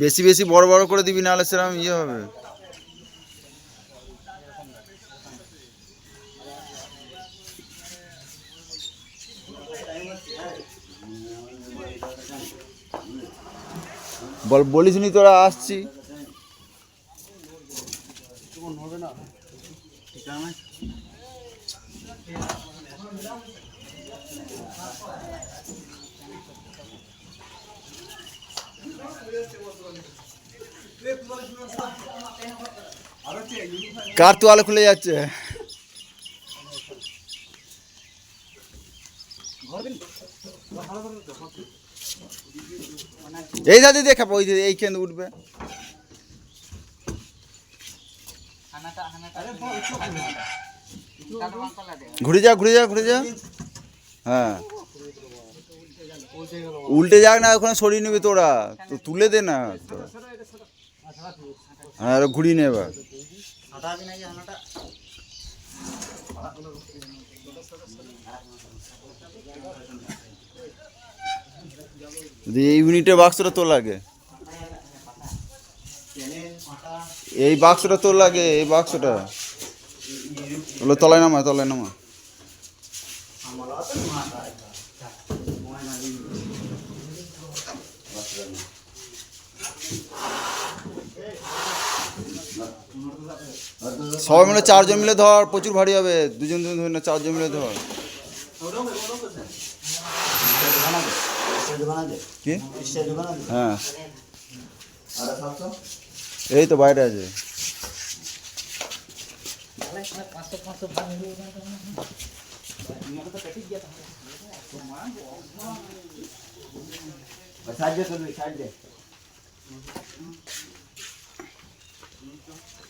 বেশি বেশি, বড় বড় করে দিবি, নাহলে সেরকম ইয়ে হবে। বল, বলিস নি তোরা, আসছি। কার তো আলো খুলে যাচ্ছে? এই দাদি দেখা ওই এইখানে উঠবে। ঘুরে যা ঘুরে যা ঘুরে যা হ্যাঁ। উল্টে যাক না, ওখানে সরিয়ে নেবে তোরা। তো তুলে দে না, তোরা। আরও ঘুরিয়ে নে এবার। এই ইউনিটের বাক্সটা তোর লাগে। এই বাক্সটা তোর লাগে, এই বাক্সটা। ওগুলো তলায় নামা তলায় নামা। সবাই মিলে চারজন মিলে ধর, প্রচুর ভারী হবে। দুজন দুজন ধরে না, চারজন মিলে ধর। কি? হ্যাঁ। এই তো বাইরে আছে। সাহায্য করবি সাহায্য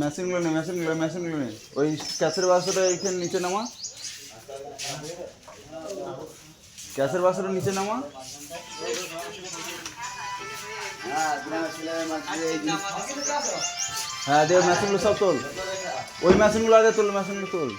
মেশিনগুলো নেই মেশিনগুলো মেশিনগুলো নেই ওই ক্যাশের বাসাটা এইখানে নিচে নামা। ক্যাশের বাসাটা নিচে নামা। হ্যাঁ, হ্যাঁ দেখ মেশিনগুলো সব তোল। ওই মেশিনগুলো আগে তোল মেশিনগুলো তোল।